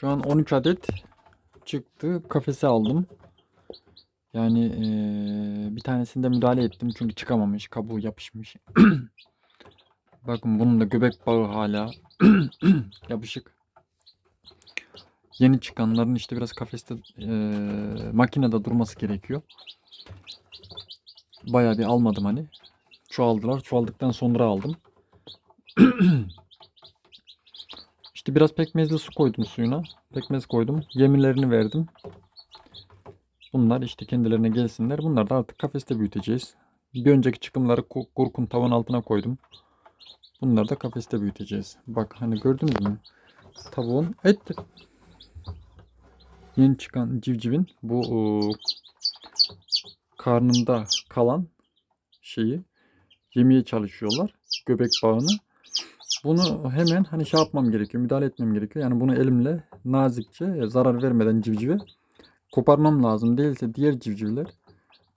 Şu an 13 adet çıktı. Kafese aldım. Yani eee, bir tanesinde müdahale ettim çünkü çıkamamış. Kabuğu yapışmış. Bakın bunun da göbek bağı hala yapışık. Yeni çıkanların işte biraz kafeste eee, makinede durması gerekiyor. Bayağı bir almadım hani. Çoğaldılar. Çoğaldıktan sonra aldım. İşte biraz pekmezli su koydum suyuna. Pekmez koydum. Yemlerini verdim. Bunlar işte kendilerine gelsinler. Bunlar da artık kafeste büyüteceğiz. Bir önceki çıkımları ku- kurkun tavan altına koydum. Bunları da kafeste büyüteceğiz. Bak hani gördünüz mü? Tavuğun et yeni çıkan civcivin bu ıı, karnında kalan şeyi yemeye çalışıyorlar. Göbek bağını. Bunu hemen hani şey yapmam gerekiyor. Müdahale etmem gerekiyor. Yani bunu elimle nazikçe e, zarar vermeden civcive koparmam lazım. Değilse diğer civcivler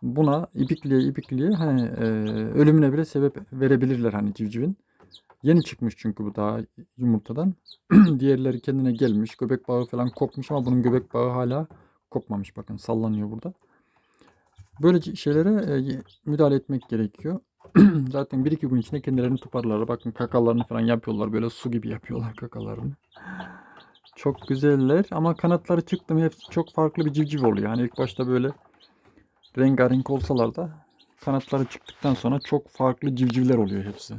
buna ipikliye ipikliye hani e, ölümüne bile sebep verebilirler hani civcivin. Yeni çıkmış çünkü bu daha yumurtadan. Diğerleri kendine gelmiş. Göbek bağı falan kopmuş ama bunun göbek bağı hala kopmamış. Bakın sallanıyor burada. Böyle şeylere e, müdahale etmek gerekiyor. Zaten bir iki gün içinde kendilerini toparlarlar. Bakın kakalarını falan yapıyorlar. Böyle su gibi yapıyorlar kakalarını. Çok güzeller ama kanatları çıktı mı hepsi çok farklı bir civciv oluyor. Yani ilk başta böyle rengarenk olsalar da kanatları çıktıktan sonra çok farklı civcivler oluyor hepsi.